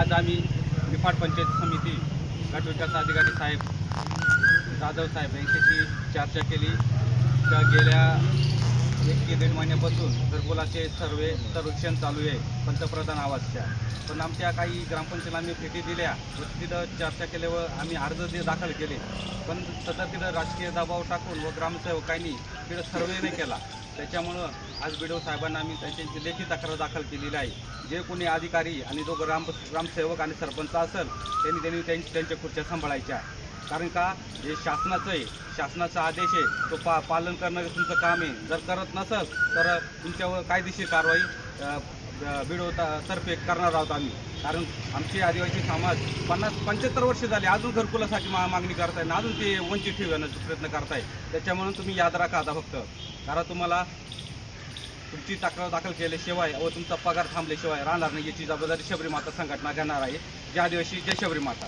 आज आम्ही निफाड पंचायत समिती गटविकास अधिकारी साहेब जाधव साहेब यांच्याशी चर्चा केली. तर गेल्या एक ते दीड महिन्यापासून घरकुलाचे सर्वे सर्वेक्षण चालू आहे पंतप्रधान आवाजच्या. पण आमच्या काही ग्रामपंचायतीला आम्ही भेटी दिल्या. व तिथं चर्चा केल्यावर आम्ही अर्ज ते दाखल केले. पण सध्या तिथं राजकीय दबाव टाकून व ग्रामसेवकांनी तिथं सर्वे नाही केला. त्याच्यामुळं आज बिडो साहेबांना आम्ही त्यांची लेखी तक्रार दाखल केलेली आहे. जे कोणी अधिकारी आणि जो ग्राम ग्रामसेवक आणि सरपंच असेल त्यांनी त्यांनी त्यांची त्यांच्या खुर्च्या सांभाळायच्या. कारण का? हे शासनाचं आहे शासनाचा आदेश आहे तो पा पालन करणं तुमचं काम आहे. जर करत नसेल तर तुमच्यावर कायदेशीर कारवाई अ, तर्फे करणार आहोत आम्ही. कारण आमचे आदिवासी समाज पन्नास पंच्याहत्तर वर्ष झाले अजून घरकुलासाठी मा मागणी करताय ना अजून ते वंचित ठेवण्याचा प्रयत्न करताय. त्याच्यामुळे तुम्ही याद राखा आता फक्त. कारण तुम्हाला तुमची तक्रार दाखल केल्याशिवाय व तुमचा पगार थांबल्याशिवाय राहणार नाही याची जबाबदारी शबरी माता संघटना घेणार आहे. ज्या आदिवासी जय शबरी माता.